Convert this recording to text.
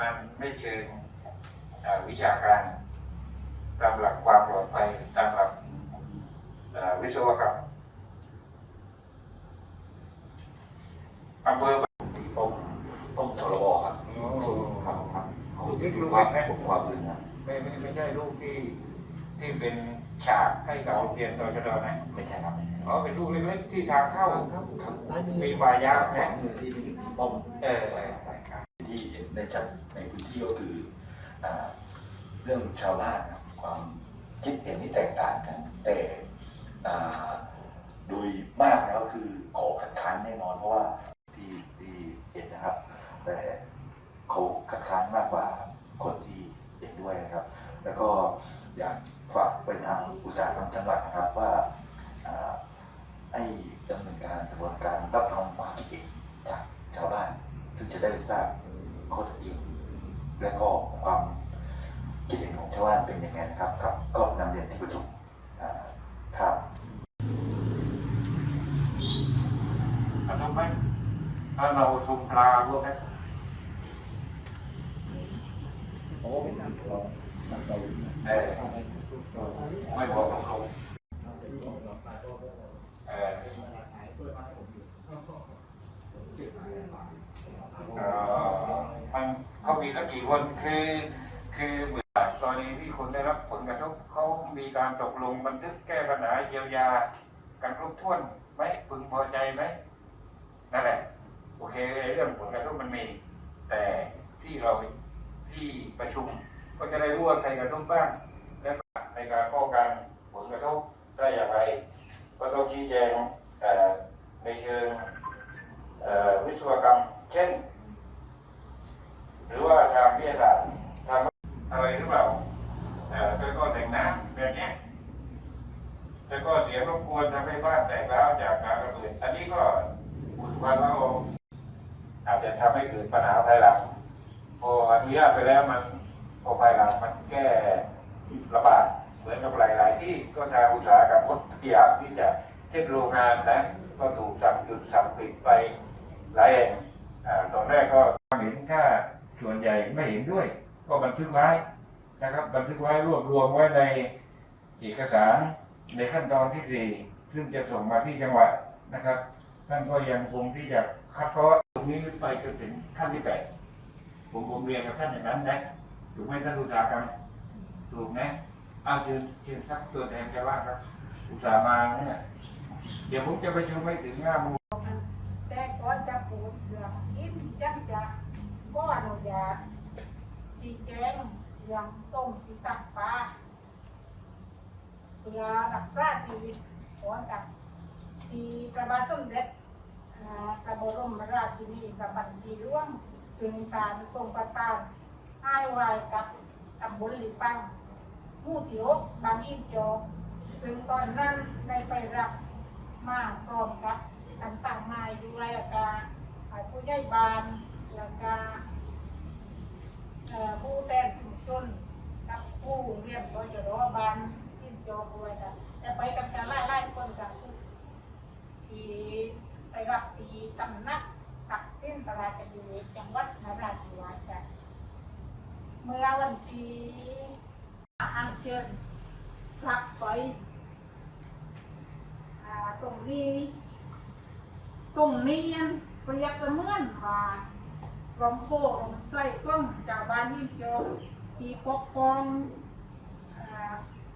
มันไม่เชิงเอ่อวิชาการตามหลักความปลอดภัยตามหลักเอ่อวิศวกรรมอำเภอที่ต้มต้มสรบครับครับครับเขาลูกผนิดลูมกว่าเล็กนะผมว่าพื้นนะไม่ไม่ไม่ใช่ลูกที่ที่เป็นฉากให้กับโรงเรียนตชดนะไม่ใช่ครับอ๋อเป็นลูกเล็กๆที่ทางเข้าครับมีบายานะที่เป็นต้มเออเออครับ ที่เห็นได้ชัดในพื้นที่ก็คืออเรื่องชาวบ้านความคิดเห็นที่แตกต่างกันแต่อ่าโดยมากแล้วคือขอคัดค้านแน่นอนเพราะว่าที่ที่เห็นนะครับ แต่เขาคัดค้านมากกว่าคนที่เห็นด้วยนะครับ แล้วก็อยากฝากไปทางอุตสาหกรรมจังหวัดนะครับว่าอ่าให้ดำเนินการกระบวนการรับรองความคิดเห็นจากชาวบ้าน ซึ่งจะได้ทราบข้อเท็จจริง และก็ความคิดเห็นของชาวบ้านเป็นยังไงนะครับครับ ก็นำเรียนที่ประชุมอ่าครับกระทบไหมถ้าเราชุมปลาพวกนั้นโอ้เป็นน้ำเราน้ำเราเออไม่บอกตรงๆเออเอ่อมัน เขามีสักกี่คนคือคือเหมือนกรณีที่คนได้รับผลกระทบเขามีการตกลงบันทึกแก้ปัญหาเยียวยากันครบถ้วนไหมพึงพอใจไหมนั่นแหละโอเคเรื่องผลกระทบมันมี แต่ที่เราที่ประชุมก็จะได้รู้ว่าใครกระทบบ้างและในการป้องกันผลกระทบได้อย่างไร ก็ต้องชี้แจงในเชิงวิศวกรรม เช่น หรือว่าทางวิทยาศาสตร์ทำอะไรหรือเปล่าเอ่อแล้วก็แต่งน้ำแบบเนี้ยแล้วก็เนทำให้บ้านแตกร้าวจากการระเบิดอันนี้ก็อุดวันละอองอาจจะทำให้เกิดปัญหาภายหลังพออนุญาตไปแล้วมันพอภายหลังมันแก้ระบาดเหมือนกับหลายๆที่ก็ทางอุตสาหกรรมก็พยายามที่จะเช่นโรงงานนะ ก็ถูกสั่งหยุดสั่งปิดไปหลายแห่งตอนแรกก็เห็นถ้าส่วนใหญ่ไม่เห็นด้วย ก็บันทึกไว้นะครับ บันทึกไว้รวบรวมไว้ในเอกสาร ในขั้นตอนที่สี่ซึ่งจะส่งมาที่จังหวัดนะครับ ท่านก็ยังคงที่จะคัดเพราะตรงนี้ไปจนถึงขั้นที่แปดผมผมเรียนกับท่านอย่างนั้นนะถูกไหมท่านอุตสาหกรรมถูกไหมเอาเชิญเชิญครับตัวแทนจะว่าครับ อุตสาห์มาเนี่ยเดี๋ยวผมจะไปชมไม่ถึงห้าโมงแต่ก่อนจะปลูกเรื่องอินจังจะก็อนุญาตชี้แจงเรื่องต้มที่ตักปลา เพื่อรักษาชีวิตของกับที่พระบาทสมเด็จพระบรมราชินีพระบัณฑิตหลวงถึงการทรงประทานให้ไว้กับตำบลหลีปังมู่ที่หกบางอินโจกซึ่งตอนนั้นในไปรับมาพร้อมกับต่างๆมาอยู่ไรแลกาผู้ใหญ่บ้านแล้วก็ผู้แทนชุมชนกับผู้เรียนก็จะรอบานที่จอบด้วยกันแต่ไปกันกันไล่ไล่ๆคนกันที่ไปรับปีตำนักตั กสิ้นตลาดกันอยู่จังหวัดนราธิวาสกันเมื่อวันที่อันเชิญพลักไปอ่าตรงนี้ตรงนี้เปรียบเสมือนว่าลมโพลมใส่กล้องจากบ้านนี่โจที่ปกครอง